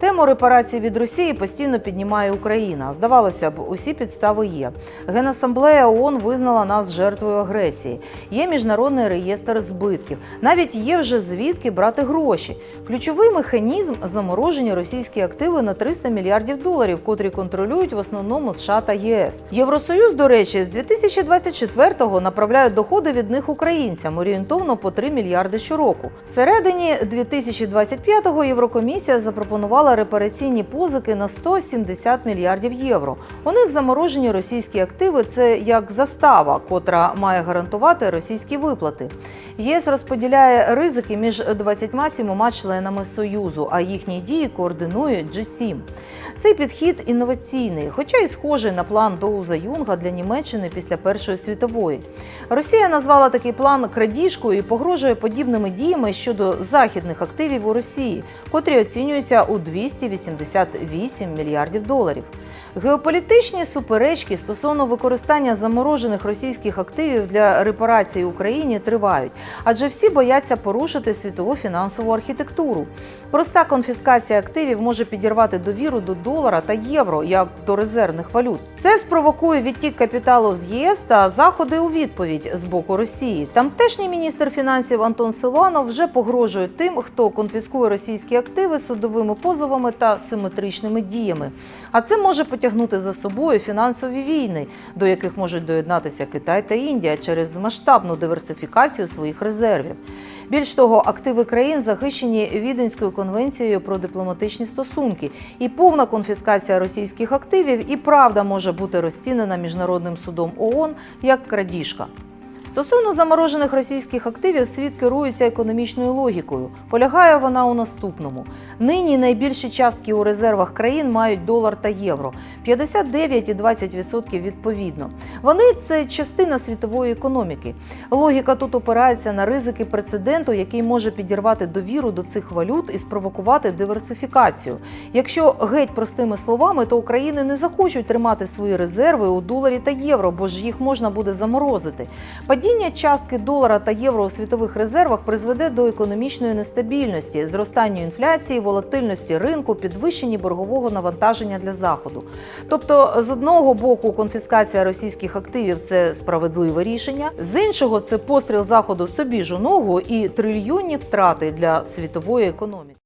Тему репарацій від Росії постійно піднімає Україна. Здавалося б, усі підстави є. Генасамблея ООН визнала нас жертвою агресії. Є міжнародний реєстр збитків. Навіть є вже звідки брати гроші. Ключовий механізм заморожені російські активи на 300 мільярдів доларів, котрі контролюють в основному США та єС. Євросоюз, до речі, з 2024-го направляє доходи від них українцям орієнтовно по 3 мільярди щороку. Всередині 2025-го Єврокомісія запропонувала репараційні позики на 170 мільярдів євро. У них заморожені російські активи це як застава, котра має гарантувати російські виплати. ЄС розподіляє ризики між 27 членами союзу, а їхні дії координує G7. Цей підхід інноваційний, хоча й схожий на план Доуза Юнга для Німеччини після Першої світової. Росія назвала такий план крадіжкою і погрожує подібними діями щодо західних активів у Росії, котрі оцінюються у 288 мільярдів доларів. Геополітичні суперечки стосовно використання заморожених російських активів для репарації Україні тривають, адже всі бояться порушити світову фінансову архітектуру. Проста конфіскація активів може підірвати довіру до долара та євро як до резервних валют. Це спровокує відтік капіталу з ЄС та заходи у відповідь з боку Росії. Тамтешній міністр фінансів Антон Силуанов вже погрожує тим, хто конфіскує російські активи судовими позовами та симетричними діями. А це може потягнути за собою фінансові війни, до яких можуть доєднатися Китай та Індія через масштабну диверсифікацію своїх резервів. Більш того, активи країн захищені Віденською конвенцією про дипломатичні стосунки, і повна конфіскація російських активів і правда може бути розцінена міжнародним судом ООН як крадіжка. Стосовно заморожених російських активів, світ керується економічною логікою. Полягає вона у наступному: нині найбільші частки у резервах країн мають долар та євро 59 і 20% відповідно. Вони це частина світової економіки. Логіка тут опирається на ризики прецеденту, який може підірвати довіру до цих валют і спровокувати диверсифікацію. Якщо геть простими словами, то України не захочуть тримати свої резерви у доларі та євро, бо ж їх можна буде заморозити. Падіння частки долара та євро у світових резервах призведе до економічної нестабільності, зростанню інфляції, волатильності ринку, підвищенні боргового навантаження для заходу. Тобто, з одного боку, конфіскація російських активів це справедливе рішення, з іншого це постріл заходу собі ж у ногу і трильйонні втрати для світової економіки.